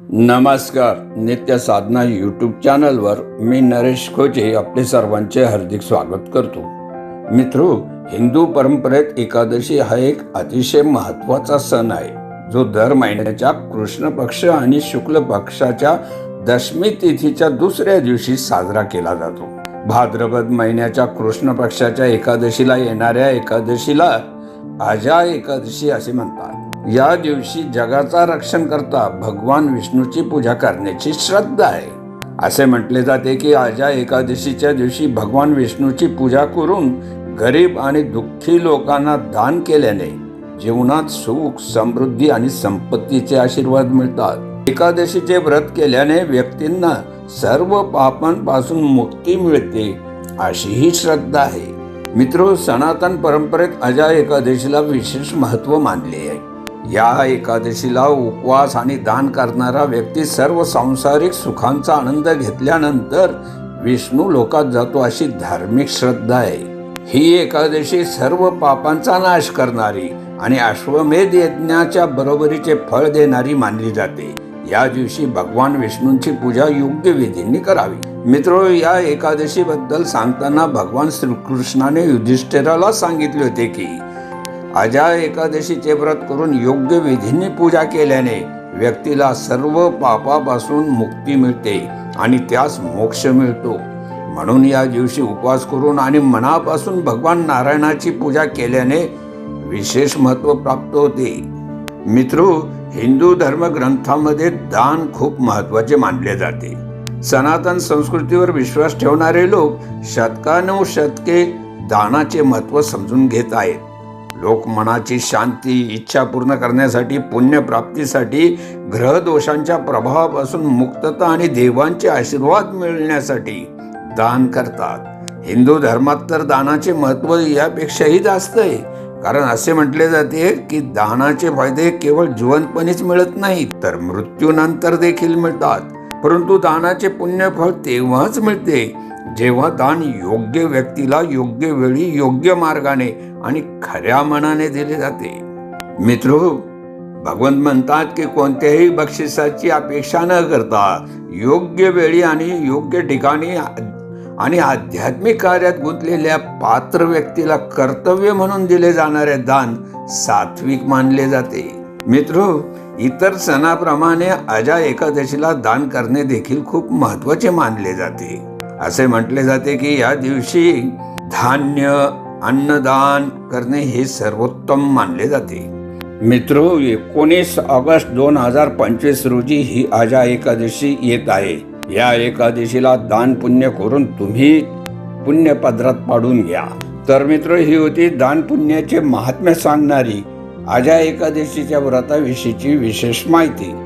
नमस्कार नित्य साधना यूट्यूब चॅनलवर मी नरेश खोचे आपले सर्वांचे हार्दिक स्वागत करतो. मित्रो हिंदू परंपरेत एकादशी हा एक अतिशय महत्त्वाचा सण आहे. जो दर महिन्याच्या कृष्ण पक्ष आणि शुक्ल पक्षाच्या दशमी तिथीच्या दुसऱ्या दिवशी साजरा केला जातो. भाद्रपद महिन्याच्या कृष्ण पक्षाच्या एकादशीला येणाऱ्या एकादशीला आजा एकादशी असे म्हणतात. या दिवशी जगाचा रक्षण करता भगवान विष्णूची पूजा करण्याची श्रद्धा आहे. असे म्हटले जाते की आजा एकादशीच्या दिवशी भगवान विष्णूची पूजा करून गरीब आणि दुःखी लोकांना दान केल्याने जीवनात सुख समृद्धी आणि संपत्तीचे आशीर्वाद मिळतात. एकादशीचे व्रत केल्याने व्यक्तींना सर्व पापांपासून मुक्ती मिळते अशी ही श्रद्धा आहे. मित्रो सनातन परंपरेत अजा एकादशीला विशेष महत्त्व मानले आहे. या एकादशीला उपवास आणि दान करणारा व्यक्ती सर्व सांसारिक सुखांचा आनंद घेतल्यानंतर विष्णू लोकात जातो अशी धार्मिक श्रद्धा आहे. ही एकादशी सर्व पापांचा नाश करणारी आणि अश्वमेध यज्ञाच्या बरोबरीचे फळ देणारी मानली जाते. या दिवशी भगवान विष्णूंची पूजा योग्य विधींनी करावी. मित्रो या एकादशी बद्दल सांगताना भगवान श्रीकृष्णाने युधिष्ठिराला सांगितले होते की अजा एकादशीचे व्रत करून योग्य विधीने पूजा केल्याने व्यक्तीला सर्व पापापासून मुक्ती मिळते आणि त्यास मोक्ष मिळतो. म्हणून या दिवशी उपवास करून आणि मनापासून भगवान नारायणाची पूजा केल्याने विशेष महत्त्व प्राप्त होते. मित्र हिंदू धर्मग्रंथामध्ये दान खूप महत्त्वाचे मानले जाते. सनातन संस्कृतीवर विश्वास ठेवणारे लोक शतकानुशतके दानाचे महत्त्व समजून घेत आहेत. लोक मनाची शांती इच्छा पूर्ण करण्यासाठी पुण्यप्राप्तीसाठी ग्रहदोषांच्या प्रभावापासून मुक्तता आणि देवांचे आशीर्वाद मिळण्यासाठी दान करतात. हिंदू धर्मात तर दानाचे महत्त्व यापेक्षाही जास्त आहे. कारण असे म्हटले जाते की दानाचे फायदे केवळ जिवंतपणीच मिळत नाहीत तर मृत्यूनंतर देखील मिळतात. परंतु दानाचे पुण्यफळ तेव्हाच मिळते जेव्हा दान योग्य व्यक्तीला योग्य वेळी योग्य मार्गाने आणि खऱ्या मनाने दिले जाते. मित्र भगवंत म्हणतात की कोणत्याही बक्षिसाची अपेक्षा न करता योग्य वेळी आणि योग्य ठिकाणी आणि आध्यात्मिक कार्यात गुंतलेल्या पात्र व्यक्तीला कर्तव्य म्हणून दिले जाणारे दान सात्विक मानले जाते. मित्र इतर सणाप्रमाणे अजा एकादशीला दान करणे देखील खूप महत्त्वाचे मानले जाते. असे म्हटले जाते की या दिवशी धान्य अन्नदान करणे हे सर्वोत्तम मानले जाते. मित्र एकोणीस ऑगस्ट दोन हजार पंचवीस रोजी ही आजा एकादशी येत आहे. या एकादशीला दान पुण्य करून तुम्ही पुण्य पदरात पाडून घ्या. तर मित्र ही होती दान पुण्याचे महात्म्य सांगणारी आजा एकादशीच्या व्रताविषयीची विशेष माहिती.